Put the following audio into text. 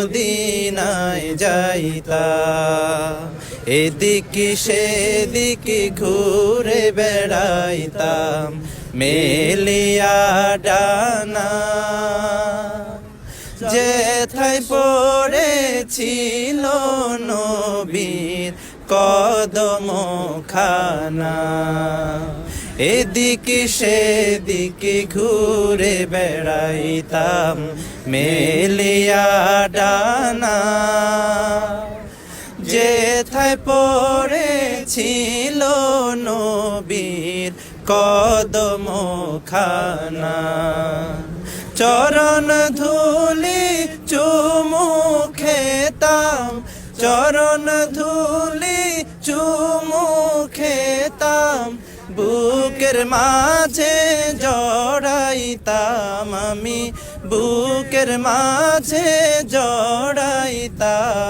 মদিনায় যাইতা। এদিকে সেদিকে ঘুরে বেড়াইতাম মেলিয়া ডানা। যেথায় পড়েছিল নবীর কদম খানা এদিকে সেদিকে ঘুরে বেড়াইতাম, মেলিয়া ডানা। যেথায় পড়েছিল নবীর কদম খানা চরণ ধুলি চুমু খেতাম, চরণ ধুলি চুমু খেতাম বুকের মাঝে জড়াইতাম আমি বুকের মাঝে জড়াইতাম